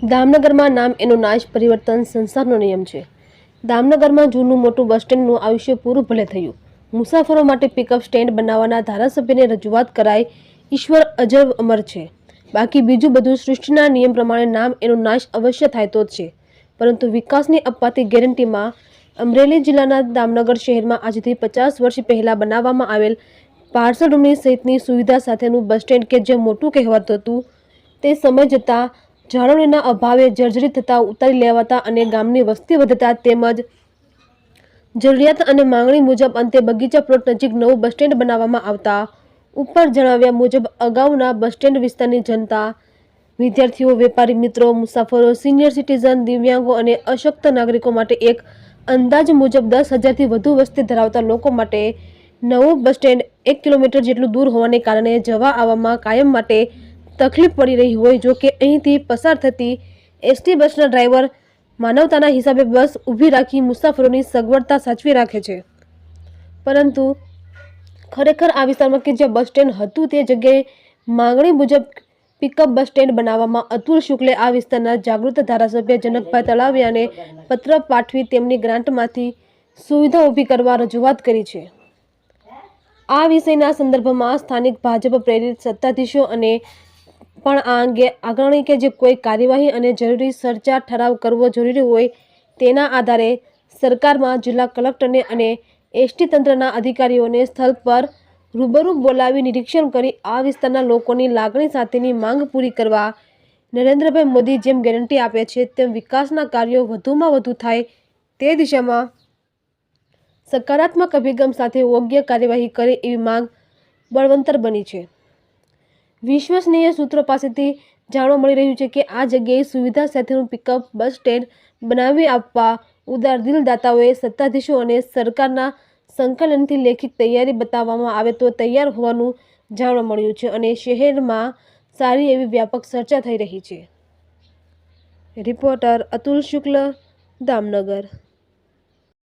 દામનગરમાં નામ એનો નાશ પરિવર્તન સંસારનો નિયમ છે. દામનગરમાં જૂનું મોટું બસ સ્ટેન્ડનું આયુષ્ય પૂરું ભલે થયું. મુસાફરો માટે પિકઅપ સ્ટેન્ડ બનાવવાના ધારાસભ્યને રજૂઆત કરાય ઈશ્વર અજબ અમર છે. બાકી બીજું બધું સૃષ્ટિના નિયમ પ્રમાણે નામ એનો નાશ અવશ્ય થાય તો જ છે. પરંતુ વિકાસની અપાતી ગેરંટીમાં અમરેલી જિલ્લાના દામનગર શહેરમાં આજથી પચાસ વર્ષ પહેલાં બનાવવામાં આવેલ પાર્સલ રૂમની સહિતની સુવિધા સાથેનું બસ સ્ટેન્ડ કે જે મોટું કહેવાતું હતું તે સમય જતાં જાળવણીના અભાવે જર્જરિત થતા, ઉતારી લેવાતા અને ગામની વસ્તી વધતા તેમજ જરૂરિયાત અને માંગણી મુજબ અંતે બગીચા પ્લોટ નજીક નવું બસ સ્ટેન્ડ બનાવવામાં આવતા ઉપર જણાવ્યા મુજબ, અગાઉના બસ સ્ટેન્ડ વિસ્તારની જનતા, વિદ્યાર્થીઓ, વેપારી મિત્રો, મુસાફરો, સિનિયર સિટીઝન, દિવ્યાંગો અને અશક્ત નાગરિકો માટે એક અંદાજ મુજબ દસ હજારથી વધુ વસ્તી ધરાવતા લોકો માટે નવું બસ સ્ટેન્ડ એક કિલોમીટર જેટલું દૂર હોવાને કારણે જવા આવવામાં કાયમ માટે તકલીફ પડી રહી હોય જો કે અહીંથી પસાર થતી એસટી બસના ડ્રાઈવર માનવતાના હિસાબે બસ ઊભી રાખી મુસાફરોની સગવડતા સાચવી રાખે છે. પરંતુ ખરેખર આ વિસ્તારમાં કે જ્યાં બસ સ્ટેન્ડ હતું તે જગ્યાએ માંગણી મુજબ પિકઅપ બસ સ્ટેન્ડ બનાવવામાં અતુલ શુક્લે આ વિસ્તારના જાગૃત ધારાસભ્ય જનકભાઈ તળાવિયાને પત્ર પાઠવી તેમની ગ્રાન્ટમાંથી સુવિધા ઊભી કરવા રજૂઆત કરી છે. આ વિષયના સંદર્ભમાં સ્થાનિક ભાજપ પ્રેરિત સત્તાધીશો અને પણ આ અંગે આગ્રહણી કે જે કોઈ કાર્યવાહી અને જરૂરી સરચાર ઠરાવ કરવો જરૂરી હોય તેના આધારે સરકારમાં જિલ્લા કલેક્ટરને અને એસટી તંત્રના અધિકારીઓને સ્થળ પર રૂબરૂ બોલાવી નિરીક્ષણ કરી આ વિસ્તારના લોકોની લાગણી સાથેની માંગ પૂરી કરવા નરેન્દ્રભાઈ મોદી જેમ ગેરંટી આપે છે, તેમ વિકાસના કાર્યો વધુમાં વધુ થાય તે દિશામાં સકારાત્મક અભિગમ સાથે યોગ્ય કાર્યવાહી કરે એવી માંગ બળવંતર બની છે. વિશ્વસનીય સૂત્રો પાસેથી જાણવા મળી રહ્યું છે કે આ જગ્યાએ સુવિધા સાથેનું પિકઅપ બસ સ્ટેન્ડ બનાવી આપવા ઉદાર દિલદાતાઓએ સત્તાધીશો અને સરકારના સંકલનથી લેખિત તૈયારી બતાવવામાં આવે તો તૈયાર હોવાનું જાણવા મળ્યું છે અને શહેરમાં સારી એવી વ્યાપક ચર્ચા થઈ રહી છે. રિપોર્ટર અતુલ શુક્લ, દામનગર.